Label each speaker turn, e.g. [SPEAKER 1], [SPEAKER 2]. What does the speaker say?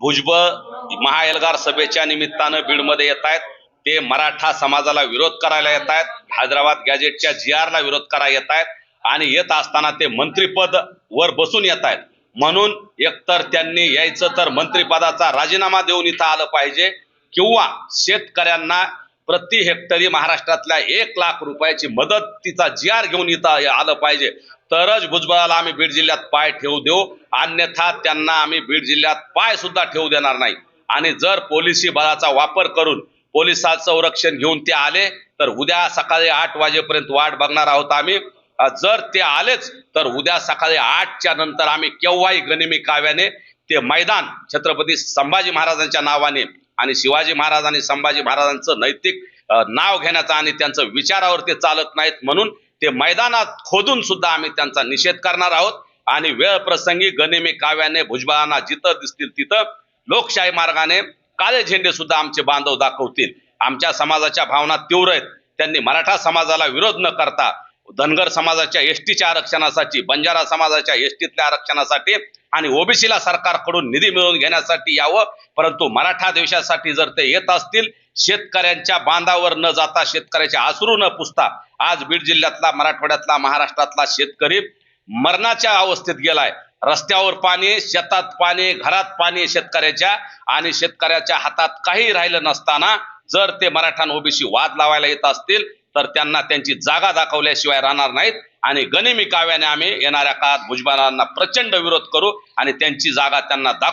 [SPEAKER 1] भुजबळ महाएल्गार सभेच्या निमित्तानं बीडमध्ये येत आहेत. ते मराठा समाजाला विरोध करायला येत आहेत. हैदराबाद गॅजेटच्या जी आरला विरोध करायला येत आहेत. आणि येत असताना ते मंत्रीपद वर बसून येत आहेत. म्हणून एकतर त्यांनी यायचं तर मंत्रिपदाचा राजीनामा देऊन इथं आलं पाहिजे. किंवा शेतकऱ्यांना प्रति हेक्टरी महाराष्ट्रातल्या एक लाख रुपयाची मदतीचा जी आर घेऊन इथं आलं पाहिजे. तरच भुजबळाला आम्ही बीड जिल्ह्यात पाय ठेवू देऊ. अन्यथा त्यांना आम्ही बीड जिल्ह्यात पाय सुद्धा ठेवू देणार नाही. आणि जर पोलिसी बळाचा वापर करून पोलिसांचं संरक्षण घेऊन ते आले तर उद्या सकाळी आठ वाजेपर्यंत वाट बघणार आहोत आम्ही. जर ते आलेच तर उद्या सकाळी आठच्या नंतर आम्ही केव्हाही गनिमी काव्याने ते मैदान छत्रपती संभाजी महाराजांच्या नावाने आणि शिवाजी महाराज आणि संभाजी महाराजांचं नैतिक नाव घेण्याचा आणि त्यांचं विचारावर ते चालत नाहीत म्हणून ते मैदानात खोदून सुद्धा आम्ही त्यांचा निषेध करणार आहोत. आणि वेळ प्रसंगी गनिमी काव्याने भुजबळांना जिथं दिसतील तिथं लोकशाही मार्गाने काळे झेंडे सुद्धा आमचे बांधव दाखवतील. आमच्या समाजाच्या भावना तीव्र आहेत. त्यांनी मराठा समाजाला विरोध न करता धनगर समाजाच्या एसटीच्या आरक्षणासाठी बंजारा समाजाच्या एसटीतल्या आरक्षणासाठी आणि ओबीसीला सरकारकडून निधी मिळवून घेण्यासाठी यावं. परंतु मराठा देशासाठी जर ते येत असतील शेतकऱ्यांच्या बांधावर न जाता शेतकऱ्याचे आसरू न पुसता आज बीड जिल्ह्यातला मराठवाड्यातला महाराष्ट्रातला शेतकरी मरणाच्या अवस्थेत गेलाय. रस्त्यावर पाणी शेतात पाणी घरात पाणी शेतकऱ्याच्या आणि शेतकऱ्याच्या हातात काही राहिलं नसताना जर ते मराठा ओबीसी वाद लावायला येत असतील तर त्यांना त्यांची जागा दाखवल्याशिवाय राहणार नाहीत. आणि गनिमी काव्याने आम्ही येणाऱ्या काळात भुजबळांना प्रचंड विरोध करू आणि त्यांची जागा त्यांना दाखवू.